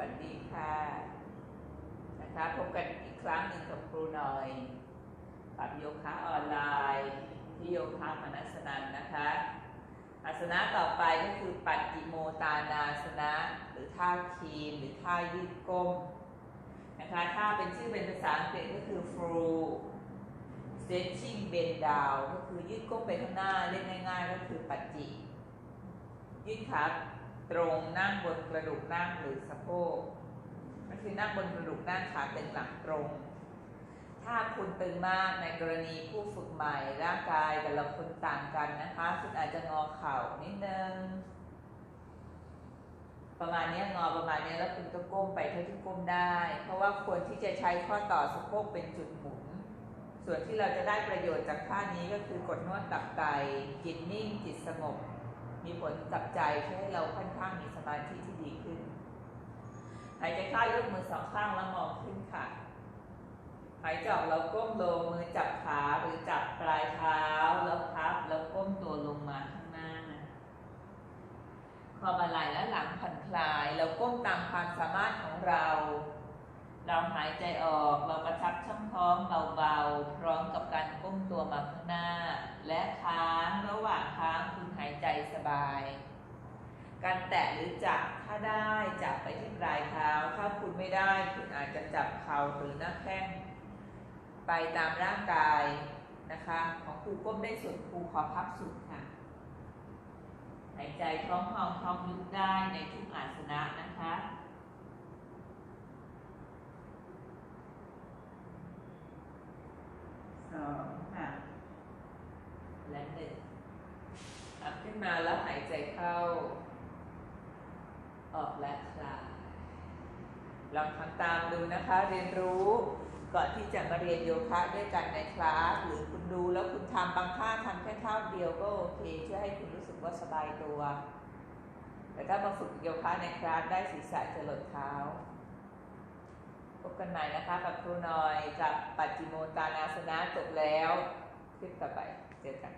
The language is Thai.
วัสดีค่ะนะคะพบกันอีกครั้งหนึ่งกับครูหน่อยกับโยคะออนไลน์ที่โยคะมนัสนันนะคะอาสนะต่อไปก็คือปัจจิโมตานาสนะ หรือท่าคีนหรือท่ายืดก้มนะคะถ้าเป็นชื่อเป็นภาษาอังกฤษก็คือ full stretching bend down ก็คือยืดก้มไปข้างหน้าเล่นง่ายๆ ก็คือปัจจิยืดขา ตรงนั่งบนกระดูกนั่งหรือสะโพกก็คือนั่งบนกระดูกนั่งขาตึงหลังตรง ถ้าคุณตึงมากในกรณีผู้ฝึกใหม่ร่างกายแต่ละคนต่างกันนะคะ คุณอาจจะงอเข่านิดนึงประมาณนี้งอประมาณนี้แล้วคุณก็ก้มไปเท่าที่ก้มได้ เพราะว่าควรที่จะใช้ข้อต่อสะโพกเป็นจุดหมุน ส่วนที่เราจะได้ประโยชน์จากท่านี้ก็คือกดนวดตับไตจิตนิ่งจิตสงบ มีผลกับใจช่วยให้เราค่อนข้างมีสมาธิที่ดีขึ้นหายใจเข้ายกมือสองข้างแล้วมองขึ้นค่ะหายใจออกเราก้มลงมือจับขาหรือจับปลายเท้าแล้วพับแล้วก้มตัวลงมาข้างหน้าคอบ่าไหล่และหลังผ่อนคลายเราก้มตามความสามารถของเรา เราหายใจออกเรากระชับช่องท้องเบาๆ พร้อมกับการก้มตัวมาข้างหน้า และค้างระหว่างค้างคุณหายใจสบาย กา รือจับถ้าได้จับไปที่ปลายเท้า ถ้าคุณไม่ได้คุณอาจจะจับเข่าหรือหน้าแข้งไปตามร่างกายนะคะ ของครูก้มได้สุดครูขอพับสุดค่ะหายใจท้องพองท้องยุบได้ในทุกอาสนะนะคะสองค่ะและหนึ่งอัพขึ้นมาแล้วหายใจเข้า ออกและคลายลองทำตามดูนะคะเรียนรู้ก่อนที่จะมาเรียนโยคะด้วยกันในคลาสหรือคุณดูแล้วคุณทำบางท่าทำแค่ท่าเดียวก็โอเคช่วยให้คุณรู้สึกว่าสบายตัว แต่ถ้ามาฝึกโยคะในคลาสได้ศีรษะจะหลดเท้าพบกันใหม่นะคะกับครูหน่อยกับปัจจิโมตานาสนะจบแล้วคลิปต่อไปเจอกัน